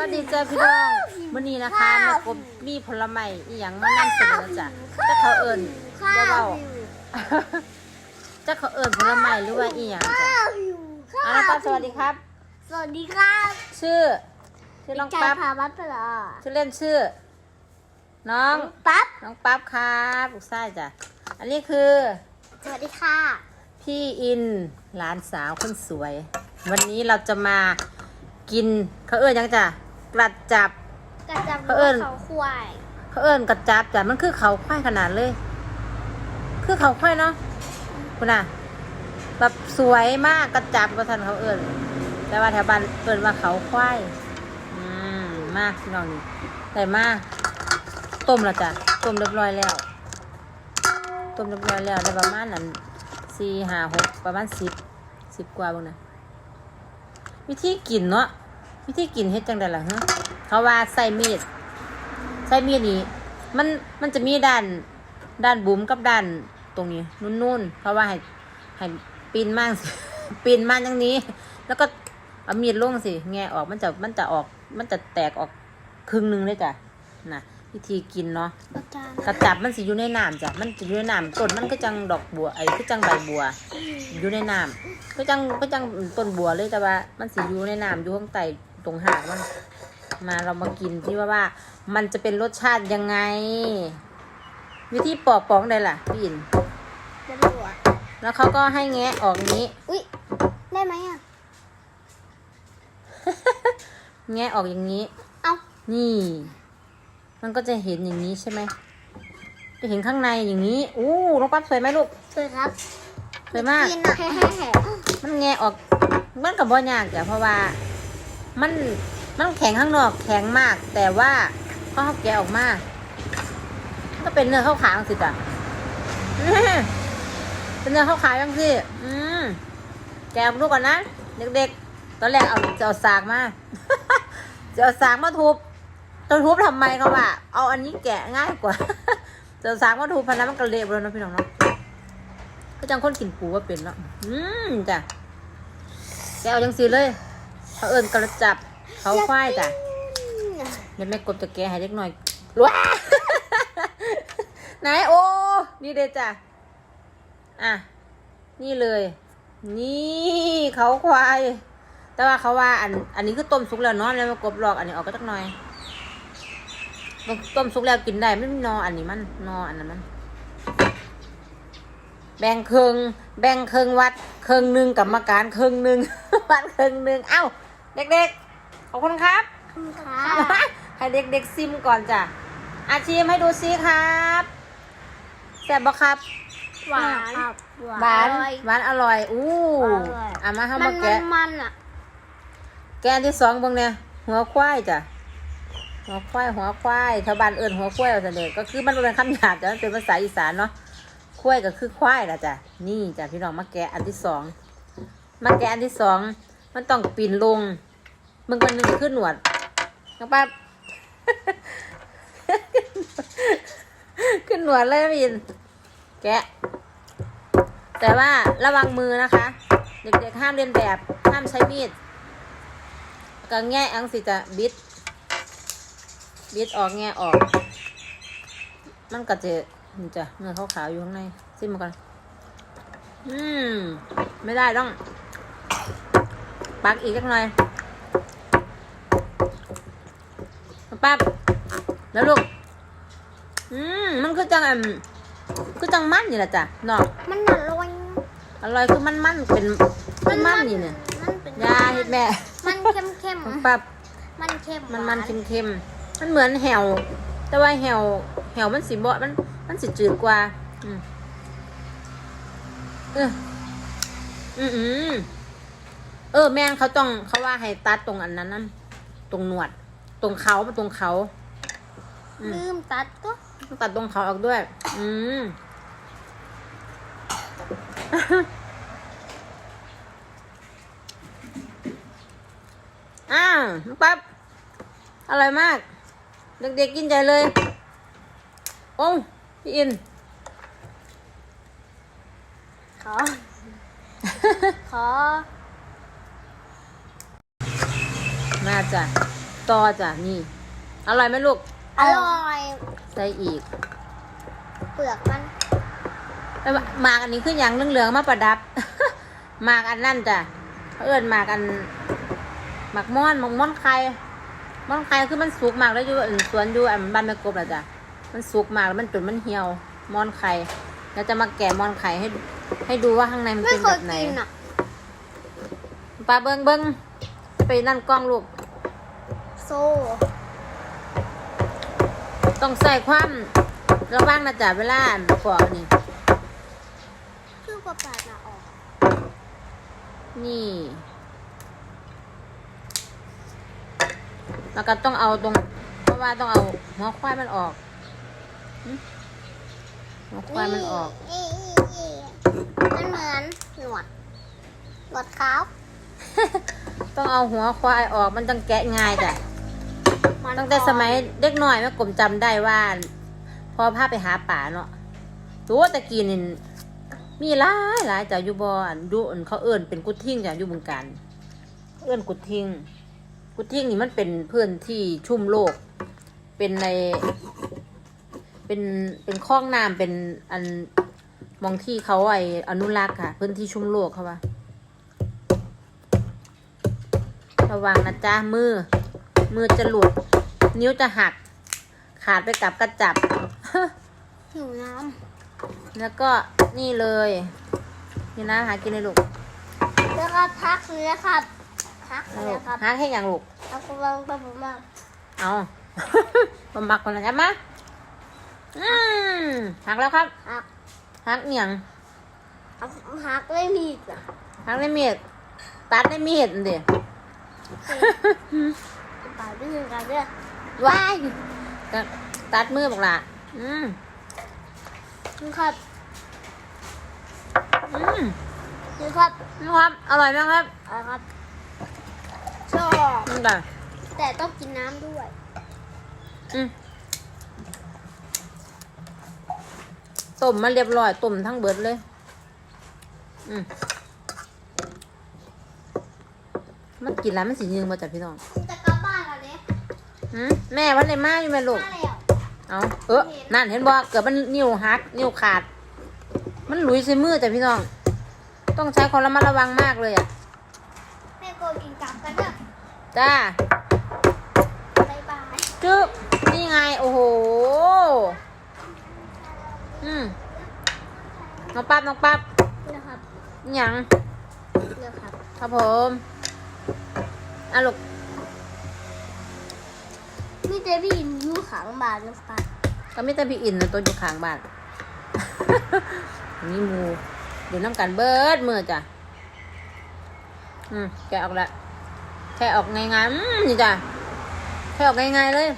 วัสดีจ้าพี่น้องวันนี้นะคะแม่กบมีผลไม้อีหยังมานำเสนอจ้ะจะเขาเอิญข้าเบาวอยู่ๆจะเขาเอิญผลไม้หรือว่าอีหยังจ้ะข้าวอยู่เอาละครับสวัสดีครับ สวัสดีครับชื่อชื่อน้องจาปั๊บพาวัดปลาชื่อเล่นชื่อ น้องปั๊บน้องปั๊บครับลูกชายจ้ะอันนี้คือ สวัสดีค่ะ พี่อินหลานสาวคนสวย วันนี้เราจะมากินเขาเอิญยังจ้ะ กระจับ กระจับเขาเอิ้นเขาควายเขาเอิญกระจับจ้ะมันคือเขาควายขนาดเลย คือเขาควายเนาะคุณน่ะแบบสวยมากกระจับกระทันเขาเอิญแต่ว่าแถวบ้านเอิญว่าเขาควายอืมมากพี่น้องนี่แต่มากต้มแล้วจ้ะต้มเรียบร้อยแล้ว ต้มเรียบร้อยแล้วได้ประมาณนั้นสี่ห้าหกประมาณสิบสิบกว่าบ้างนะวิธีกินเนาะ วิธีกินเฮ็ดจังไดล่ะฮะเขาว่าใส่มีดใช้มีดนี้มันมันจะมีด้านด้านบุ๋มกับด้านตรงนี้นุ่นๆเพราะว่าให้ให้ปีนมากปีนมากอย่างนี้ แล้วก็เอามีดลงสิแงะออกมันจะมันจะออก มันจะแตกออกครึ่งหนึงเลยจ้ะนะวิธีกินเนาะอาจารย์กระจับมันสิอยู่ในน้ำจ้ะมันจะอยู่ในน้ำต้นมันก็จังดอกบัวไอ้ก็จังใบบัว อยู่ในน้ำก็จังก็จังต้นบัวเลยแต่ว่า มันสิอยู่ในน้ำอยู่ข้างใต้ ตรงหางมันมาเรามากินที่ว่าว่า มันจะเป็นรสชาติยังไง วิธีปอกปอกได้ล่ะพี่อินจะดูอะแล้วเขาก็ให้แงะออกนี้ อุ้ยได้ไหมอะ แงะออกอย่างนี้ เอานี่ มันก็จะเห็นอย่างนี้ใช่ไหมจะเห็นข้างในอย่างนี้อู้น้องปั๊บสวยไหมลูกสวยครับสวยมากกินอะแฮ่ๆมันแงะออกมันกับบ่ยากจ้ะเพราะว่า มันมันแข็งข้างนอกแข็งมาก แต่ว่าพอเขาแกะออกมาก็เป็นเนื้อข้าวขาวสิจ้ะเป็นเนื้อข้าวขาวยังสิอืมแกะออกก่อนนะเด็กๆ ตอนแรกเอาจะเอาสากมาจะเอาสากมาทุบจะทุบทำไมเขาว่าเอาอันนี้แกะง่ายกว่าจะเอาสากมาทุบพันนั้นมันก็เละไปแล้วเนะพี่น้องเนาะก็จังคนกินปูว่าเป็นแล้วอืมจ้ะแกเอาจังสีเลย เขาเอิญกระจับเขาควายจ้ะเดี๋ยวแม่กบจะแกะให้เล็กหน่อยว้าไหนโอ้นี่เลยจ้ะอะนี่เลย นี่เขาควาย แต่ว่าเขาว่าอันอันนี้คือต้มสุกแล้วเนาะแล้วแม่กบหลอกอันนี้ออกก็จักหน่อยต้มสุกแล้วกินได้ไม่มีนออันนี้มันนออันนั้นมัน แบ่งเครึ่งแบ่งเครึ่งวัดเครึ่งหนึ่งกรรมการครึ่งหนึ่งวัดเครึ่งหนึ่งเอ้า เด็กๆ ขอบคุณครับค่ะให้เด็กๆซิมก่อนจ้ะ อาชีมให้ดูซิครับแซ่บบ่ครับ หวานหวานอร่อย หวานอร่อย อู้อร่อยอะมาห้ามัมานแกะ มันอะแกะอันที่สองเบิ่งเนี่ยหัวควายจ้ะหัวควายหัวควายชาวบ้านเอิ้นหัวควายเอาแต่เด็กก็คือมันเป็นคำหยาบจ้ะมันเป็นภาษาอีสานเนาะควายก็คือควายล่ะจ้ะนี่จ้ะพี่น้องมาแกะอันที่สองมาแกะอันที่สอง มันต้องปีนลง มึงกันหนึ่งขึ้นหนวดน้องปั๊บขึ้นหนวดเลยพี่อินแกะ แต่ว่าระวังมือนะคะ เด็กๆห้ามเรียนแบบ ห้ามใช้มีดก็แง่อังสิจะบิด บิดออกแง่ออก มันก็จะนี่จ้ะเนื้อขาวๆอยู่ข้างในซิมมาก่อนอืม ไม่ได้ต้อง ปักอีกสักหน่อยปั๊บแล้วลูก อืมมันคือจังอันคือจังมันนี่แหละจ้ะเนาะมันอร่อยอร่อยคือมันมันเป็นมันมันนี่เนี่ยมันเป็นยาเห็ดแม่มันเข้มเข้มปั๊บๆมันเข้มมันหมันวาเค็มเค็มๆมันเหมือนแหวแต่ว่าแหวแหวมันสีบ่มันมันสิจืดกว่า อืมเอออืมอืม เออ แม่งเขาต้องเขาว่าให้ตัดตรงอันนั้นนั่นตรงหนวด ตรงเขาตรงเขาอืมลืมตัดก็ต้องตัดตรงเขาออกด้วย อืม อ้าวน้องปั๊บอร่อยมาก เด็กๆกินใจเลย โอ้พี่อิน ขอ ขอ มาจ้ะต่อจ้ะนี่ อร่อยไหมลูกอร่อย ใส่อีก เปลือกมันแล้วหมากอันนี้คืออย่างเหลืองๆมาประดับ หมากอันนั่นจ้ะเขาเอิ้นหมากอันหมากม่อนหมากม่อนไข่ม่อนไข่คือมันสุกมากแล้วอยู่อันสวนอยู่อันบ้านแม่กบน่ะจ้ะมันสุกมากแล้วมันจนมันเหี่ยวม่อนไข่แล้วจะมาแกะม่อนไข่ให้ ให้ดูว่าข้างในมันไม่เป็นเคแบยบไหนกินอะปลาเบิงเบิง ไปนั่นกล้องลูก โซ่ ต้องใส่ความระวังนะจ๊ะเวลาปอกนี่ คือประปาดมาออก นี่ แล้วก็ต้องเอาตรง เพราะว่าต้องเอาหัวควายมันออกหึหัวควายมันออกนี่นี่มันเหมือนหนวดหนวดขาว ต้องเอาหัวควายออกมันจังแกะง่ายจ้ะมันตั้งแต่สมัยเด็กน้อยแม่กลมจำได้ว่า พอพาไปหาป่าเนาะตัวตะกี้นี่มีหลายหลายจ้ะอยู่บอนอยู่อั่นเขาเอิ้นเป็นกุดทิ้งจ้ะอยู่เมืองกันเอิ้นกุดทิ้งกุดทิ้งนี่มันเป็นเพื่อนที่ชุ่มโลก เป็นใน เป็นเป็นคลองน้ำเป็นอันมองที่เขาไออนุรักษ์ค่ะ พื้นที่ชุ่มโลกเขาว่า ระวังนะจ๊ะมือ มือจะหลุด นิ้วจะหัก ขาดไปกับกระจับ หิวน้แล้วก็นี่เลยนี่นะหากินเลยลูกำแล้วก็พักเลยนะครับพักเอาเลลูยกครับหาให้อย่างลูกเอากำลังไปผมมาเอาบำบักก่อนนะจ๊ะมาอืมหักแล้วครับหักหักเหนียงเอาหักไม่มีอะหักได้มีดตัดได้มีดเดี๋ยว ปาดื้อกันเด้อว้ายตัดตัดมือบอกละอืมนี่ครับ อืมนี่ครับนี่ครับ อร่อยไหมครับเอาครับชอบนี่ก่อนแต่ต้องกินน้ำด้วย อืมต้มมาเรียบร้อยต้มทั้งเบิดเลย อืม มันกินแล้วมันสิยืงมาจากพี่น้องจะกลับบ้านแล้วเนี่ยหืมแม่วันไหนมาอยู่แม่ลูก มาแล้วเอาเออนั่นเห็นบ่เกือบมันนิ้วหักนิ้วขาด มันหลุยใส่มือแต่พี่น้อง ต้องใช้ความระมัดระวังมากเลยอะ แม่โกกินกลับกันเด้อจ้าบ๊ายบายจึ๊บนี่ไง โอ้โห อืมน้องปั๊บน้องปั๊บนะครับ อิหยังนะครับ ครับผม อะลูกมีเจพี่อยู่ขังบานนะครับก็ไม่แต่พี่อินนะตัวอยู่ข้างบ้าน นี่หมูเดี๋ยวน้ำกันเบิดมือจ้ะ อืมแกะออกละแค่ออกง่ายๆอืมนี่จ้ะแค่ออกง่ายๆเลย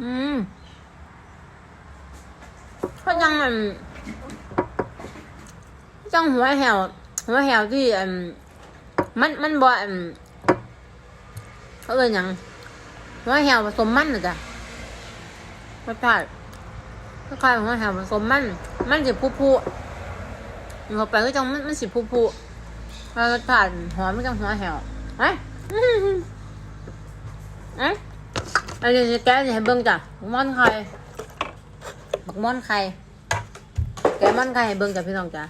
อืมก็ยังอืมจังหัวแหวหัวแหวที่อืม มันมันบ่อืมเขาเอ่ยยังหัวแหวผสมมันนะจ้ะรสชาติคล้ายๆหัวแหวผสมมัน มันสิผู้ผู้มันเข้าไปก็จังมันมันสิผู้ผู้แล้วรสชาติหอมไม่จังหัวแหวเอ้ยอื้อหือเอ้ยอันนี้จะแกะให้เบิ่งจ้ะม่อนไข่บักม่อนไข่แกะม่อนไข่ให้เบิ่งจ้ะพี่น้องจ้ะ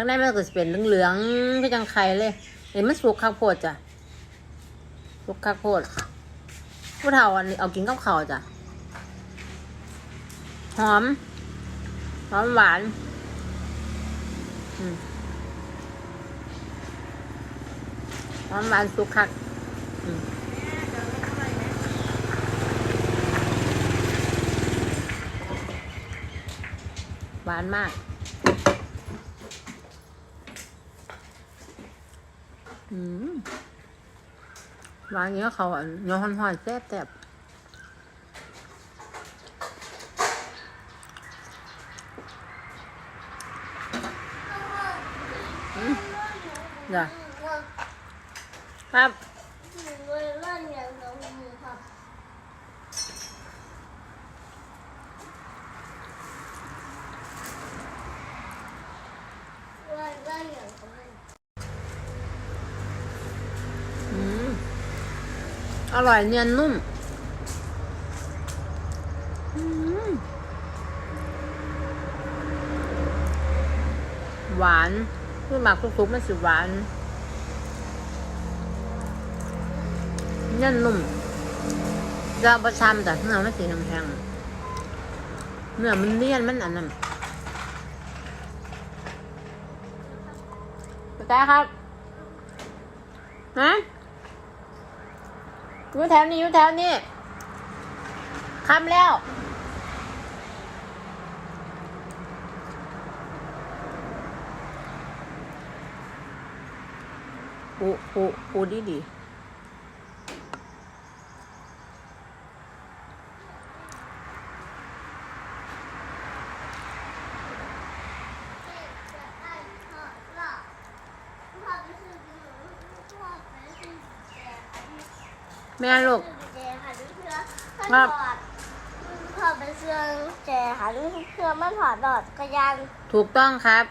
ข้างในมันก็จะเป็นเหลืองๆก็จังไข่เลยเห็นมันสุกข้าวโพดจ้ะสุกข้าวโพดผู้เฒ่าอันนี้เอากินกับข้าวจ้ะหอมหอมหวานหอมหวานสุกคักหวานมาก อืมร้านนี้เขาอะเนื้อหอนๆแซ่บแซ่บอืมจ้ะครับเล่นอย่างน้ครับเล่นอย่าง อร่อยเนียนนุ่มอืมหวานคือหมักทุกๆมันสิหวานเนียนนุ่มจะเอาประชามแต่เนื้อมันสีแห้งๆเนื้อมันเนียนมันอันนั้นไปได้ครับ ฮะ อยู่แถวนี้อยู่แถวนี้คำแล้ว ปูปูปูดีดี แม่ลูกครับพอไปเสื้อแจค่ะนี่เสื้อมันถอดดอดกระยานถูกต้องครับ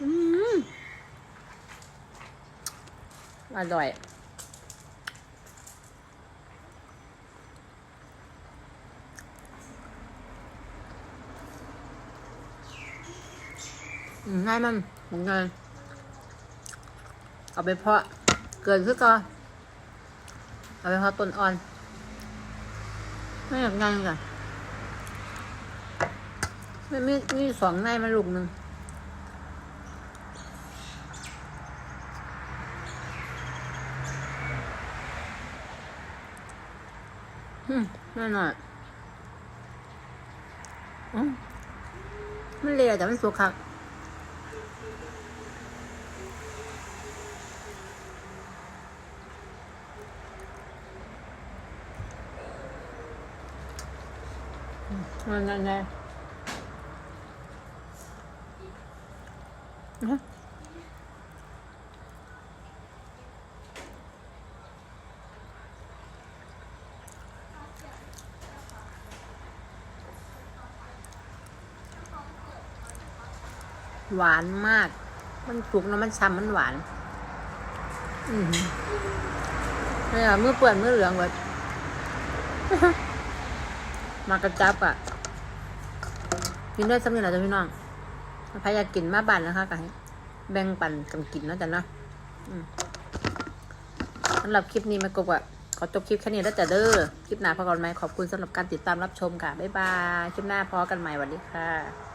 อืมอร่อยอืมง่ายมันเหมือนกันเอาไปเพาะ เกิดขึ้นก่อนเอาไปพาะต้นอ่อนไม่อยากง่ายกันไม่มีมีสองในมาลูกหนึ่งอืมแน่นอนอืมมันเละแต่มันสุกคักมั นยังไงอื้อหวานมาก มันสุกแล้วมันช้ำมันหวาน อือหือเนี่ยมือเปื่อนมือเหลืองเบิดมากระจับอะ กินได้สำเร็จแล้วจ้ะพี่น้องพายากินมาบันนะคะกันแบ่งปันกันกินนะจ้ะเนาะสำหรับคลิปนี้มากบอะขอจบคลิปแค่นี้แล้วจ้ะเด้อ คลิปหน้าพอกันไหมขอบคุณสำหรับการติดตามรับชมค่ะ บ๊ายบาย คลิปหน้าพอกันใหม่สวัสดีค่ะ